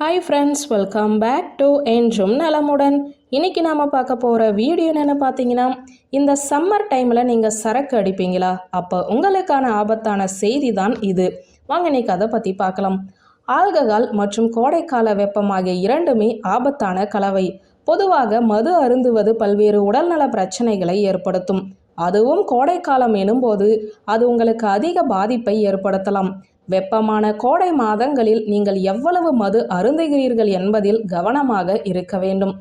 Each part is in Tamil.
Hi friends welcome back to என்றும் நலமுடன் இன்னைக்கு நாம் பார்க்க போகிற வீடியோ என்னென்னு பார்த்தீங்கன்னா இந்த சம்மர் டைமில் நீங்கள் சரக்கு அடிப்பீங்களா? அப்போ உங்களுக்கான ஆபத்தான செய்தி தான் இது. வாங்க இன்னைக்கு அதை பற்றி பார்க்கலாம். ஆல்கஹால் மற்றும் கோடைக்கால வெப்பம் ஆகிய இரண்டுமே ஆபத்தான கலவை. பொதுவாக மது அருந்துவது பல்வேறு உடல்நல பிரச்சனைகளை ஏற்படுத்தும். அதுவும் கோடைக்காலம் எனும்போது அது உங்களுக்கு அதிக பாதிப்பை ஏற்படுத்தலாம். வெப்பமான கோடை மாதங்களில் நீங்கள் எவ்வளவு மது அருந்துகிறீர்கள் என்பதில் கவனமாக இருக்க வேண்டும்.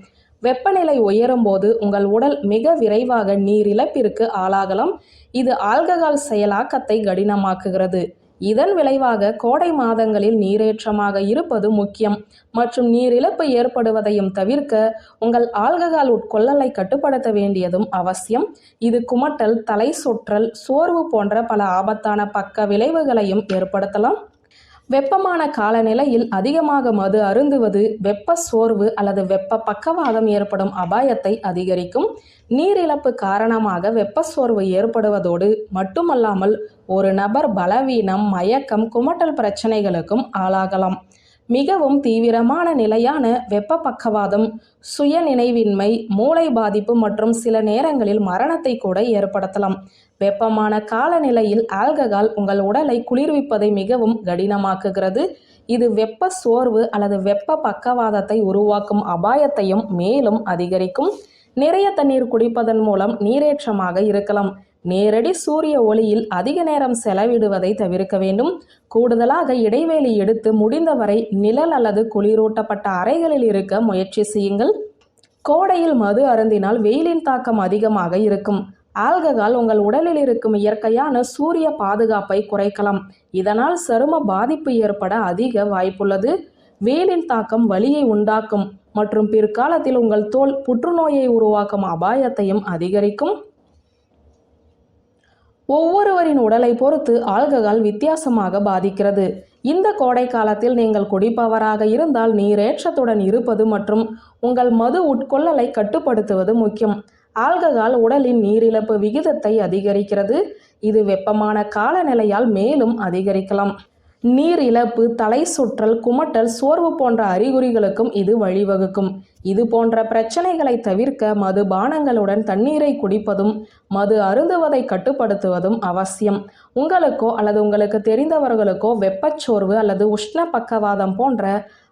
வெப்பநிலை உயரும்போது உங்கள் உடல் மிக விரைவாக நீரிழப்பிற்கு ஆளாகலாம். இது ஆல்கஹால் செயலாக்கத்தை கடினமாக்குகிறது. இதன் விளைவாக கோடை மாதங்களில் நீரேற்றமாக இருப்பது முக்கியம். மற்றும் நீரிழப்பு ஏற்படுவதையும் தவிர்க்க உங்கள் ஆல்கஹால் உட்கொள்ளலை கட்டுப்படுத்த வேண்டியதும் அவசியம். இது குமட்டல் தலை சுற்றல் சோர்வு போன்ற பல ஆபத்தான பக்க விளைவுகளையும் ஏற்படுத்தலாம். வெப்பமான காலநிலையில் அதிகமாக மது அருந்துவது வெப்ப சோர்வு அல்லது வெப்ப பக்கவாதம் ஏற்படும் அபாயத்தை அதிகரிக்கும். நீரிழப்பு காரணமாக வெப்ப சோர்வு ஏற்படுவதோடு மட்டுமல்லாமல் ஒரு நபர் பலவீனம் மயக்கம் குமட்டல் பிரச்சனைகளுக்கும் ஆளாகலாம். மிகவும் தீவிரமான நிலையான வெப்ப பக்கவாதம் சுய நினைவின்மை மூளை பாதிப்பு மற்றும் சில நேரங்களில் மரணத்தை கூட ஏற்படுத்தலாம். வெப்பமான காலநிலையில் ஆல்கஹால் உங்கள் உடலை குளிர்விப்பதை மிகவும் கடினமாக்குகிறது. இது வெப்ப சோர்வு அல்லது வெப்ப பக்கவாதத்தை உருவாக்கும் அபாயத்தையும் மேலும் அதிகரிக்கும். நிறைய தண்ணீர் குடிப்பதன் மூலம் நீரேற்றமாக இருக்கலாம். நேரடி சூரிய ஒளியில் அதிக நேரம் செலவிடுவதை தவிர்க்க வேண்டும். கூடுதலாக இடைவேளை எடுத்து முடிந்தவரை நிழல் அல்லது குளிரூட்டப்பட்ட அறைகளில் இருக்க முயற்சி செய்யுங்கள். கோடையில் மது அருந்தினால் வெயிலின் தாக்கம் அதிகமாக இருக்கும். ஆல்கஹால் உங்கள் உடலில் இருக்கும் இயற்கையான சூரிய பாதுகாப்பை குறைக்கலாம். இதனால் சரும பாதிப்பு ஏற்பட அதிக வாய்ப்புள்ளது. வெயிலின் தாக்கம் வலியை உண்டாக்கும் மற்றும் பிற்காலத்தில் உங்கள் தோல் புற்றுநோயை உருவாக்கும் அபாயத்தையும் அதிகரிக்கும். ஒவ்வொருவரின் உடலை பொறுத்து ஆல்கஹால் வித்தியாசமாக பாதிக்கிறது. இந்த கோடை காலத்தில் நீங்கள் குடிப்பவராக இருந்தால் நீரேற்றத்துடன் இருப்பது மற்றும் உங்கள் மது உட்கொள்ளலை கட்டுப்படுத்துவது முக்கியம். ஆல்கஹால் உடலின் நீரிழப்பு விகிதத்தை அதிகரிக்கிறது. இது வெப்பமான காலநிலையால் மேலும் அதிகரிக்கலாம். நீர் இழப்பு தலை சுற்றல் குமட்டல் சோர்வு போன்ற அறிகுறிகளுக்கும் இது வழிவகுக்கும். இது போன்ற பிரச்சனைகளை தவிர்க்க மது பானங்களுடன் தண்ணீரை குடிப்பதும் மது அருந்துவதை கட்டுப்படுத்துவதும் அவசியம். உங்களுக்கோ அல்லது உங்களுக்கு தெரிந்தவர்களுக்கோ வெப்பச்சோர்வு அல்லது உஷ்ண பக்கவாதம் போன்ற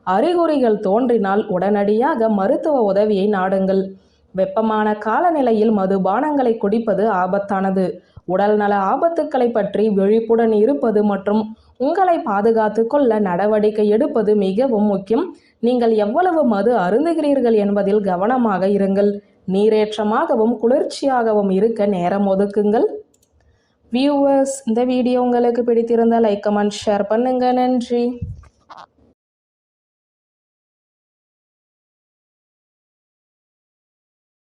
அறிகுறிகள் தோன்றினால் உடனடியாக மருத்துவ உதவியை நாடுங்கள். வெப்பமான காலநிலையில் மதுபானங்களை குடிப்பது ஆபத்தானது. உடல்நல ஆபத்துக்களை பற்றி விழிப்புடன் இருப்பது மற்றும் உங்களை பாதுகாத்து கொள்ள நடவடிக்கை எடுப்பது மிகவும் முக்கியம். நீங்கள் எவ்வளவு மது அருந்துகிறீர்கள் என்பதில் கவனமாக இருங்கள். நீரேற்றமாகவும் குளிர்ச்சியாகவும் இருக்க நேரம் ஒதுக்குங்கள். வியூவர்ஸ் இந்த வீடியோ உங்களுக்கு பிடித்திருந்தால் லைக் கமெண்ட் ஷேர் பண்ணுங்க. நன்றி.